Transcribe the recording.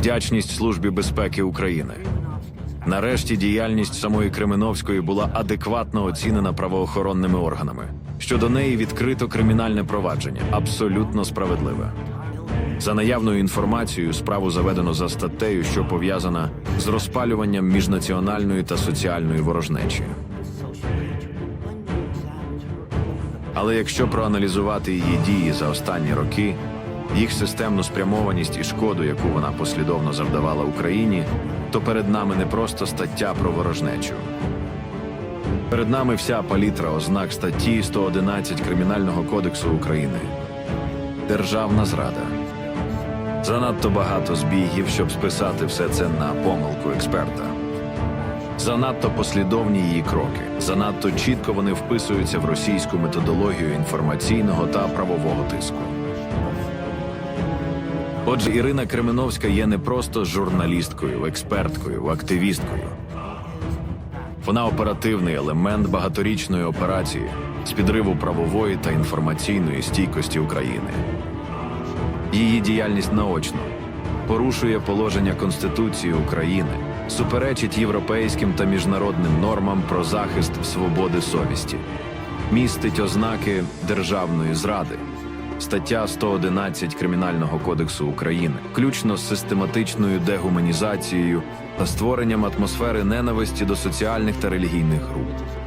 Вдячність Службі безпеки України. Нарешті діяльність самої Кременовської була адекватно оцінена правоохоронними органами. Щодо неї відкрито кримінальне провадження, абсолютно справедливе. За наявною інформацією, справу заведено за статтею, що пов'язана з розпалюванням міжнаціональної та соціальної ворожнечі. Але якщо проаналізувати її дії за останні роки, їх системну спрямованість і шкоду, яку вона послідовно завдавала Україні, то перед нами не просто стаття про ворожнечу. Перед нами вся палітра ознак статті 111 Кримінального кодексу України. Державна зрада. Занадто багато збігів, щоб списати все це на помилку експерта. Занадто послідовні її кроки, занадто чітко вони вписуються в російську методологію інформаційного та правового тиску. Отже, Ірина Кременовська є не просто журналісткою, експерткою, активісткою. Вона оперативний елемент багаторічної операції з підриву правової та інформаційної стійкості України. Її діяльність наочно порушує положення Конституції України, суперечить європейським та міжнародним нормам про захист свободи совісті, містить ознаки державної зради. Стаття 111 Кримінального кодексу України, включно з систематичною дегуманізацією та створенням атмосфери ненависті до соціальних та релігійних груп.